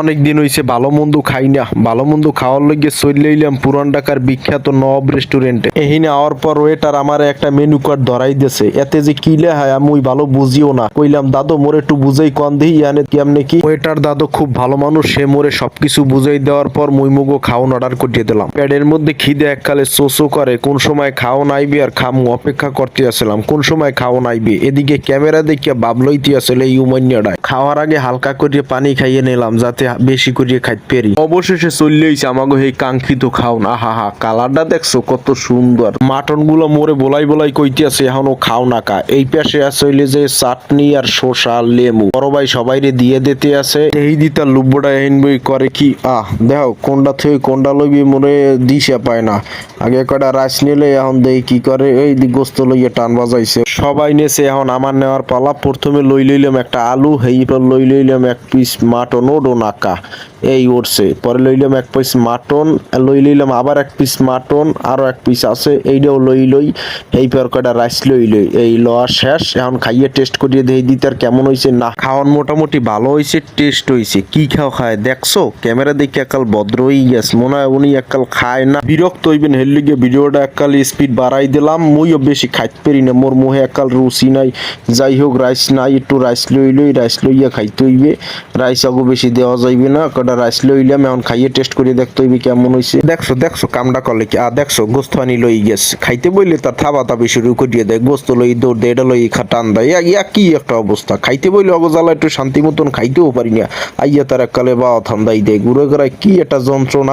অনেক দিন হইছে ভালো মন্দ খাই না। ভালো মন্দ খাওয়ার লগে চলে এলাম পুরান ঢাকার বিখ্যাত নব রেস্টুরেন্টে। এহিনে আওয়ার পর ওয়েটার আমার একটা মেনু কার্ড ধরাই দিছে এতে যে কি লেহায় আমি ভালো বুঝিও না। কইলাম, দাদু, মোরে একটু বুঝাই কন দিই ইয়ানে কেমনে কি? ওয়েটার দাদু, খুব ভালো মানুষ। সে মোরে সবকিছু বুঝাই দেওয়ার পর মুই মুগো খাওন অর্ডার করিয়ে দিলাম। প্যাডের মধ্যে খিদে এককালে চোচো করে, কোন সময় খাওন আইবে আর খামু অপেক্ষা করতে আসলাম। কোন সময় খাও নাইবি এদিকে ক্যামেরা দেখিয়া বাবলইতে আসলে এই উমান্যাডায় খাওয়ার আগে হালকা করে পানি খাইয়ে নিলাম, যাতে বেশি করে খাইতে পারি। অবশেষে চললেইছে আমাকে এই কাঙ্ক্ষিত খাওন। আহা হা কালারটা দেখছ কত সুন্দর। মাটনগুলো মোরে বলাই বলাই কইতে আছে এখনও খাও না কা। এই পাশে আছে হইলে যে চাটনি আর শসা লেমু বড় ভাই সবাইরে দিয়ে দিতে আছে। এই দিতা লুব্বটা এহিন বই করে কি? আহ দেখো কোনটা থেকে কোনটা লইবি মনে দিশা পায় না। আগে কটা রাইস নিলে এখন দেই কি করে এই গোস্ত লইয়া টান বাজাইছে। সবাই নেছে এখন আমার নেওয়ার পালা। প্রথমে লই লইলাম একটা আলু হেই পর লই লইলাম এক পিস মাটন ও নাকা এই উঠছে পরে লইলাম এক পিস মাটন লই লইলাম আবার এক পিস মাটন আরও এক পিস আছে, এইটাও লই লই। এই কটা রাইস লই লই। এই লওয়া শেষ। এখন খাইয়ে টেস্ট করিয়ে দেই দিতে আর কেমন হইছে না। খাওয়ান মোটামুটি ভালো হইছে টেস্ট হইছে। কি খাও খায়? দেখছ? ক্যামেরা দেখে একাল ভদ্র হয়ে গেছে। মনে হয় উনি একাল খায় না। বিরক্ত হইবেন হেল লিগে ভিডিওটা একাল স্পিড বাড়াই দিলাম। মুইও বেশি খাইতে পারি না। মোর মুহে একাল রুচি নাই। যাই হোক রাইস নাই, একটু রাইস লই লই রাইস লইয়া খাইতে হইবে। রাইস আগো বেশি দেওয়া যাইবে না কটা রাইস লইলাম এখন খাইয়ে টেস্ট করে দেখতে হইবে কেমন হয়েছে দেখছ দেখছ, কামটা করলে কি? আর দেখছ, গোস্ত আনি লই গেছে। খাইতে বইলে তার থাবা তাবি শুরু করিয়ে দেয় গোস্ত লই দৌড় দেয় এটা লই খাটান দেয় ইয়া- কি একটা অবস্থা? খাইতে বইলে অগজালা একটু শান্তি মতন খাইতেও পারি না। আইয়া তার এককালে বা ঠান্দাই দেয় ঘুরে ঘুরায় কি একটা যন্ত্রণা।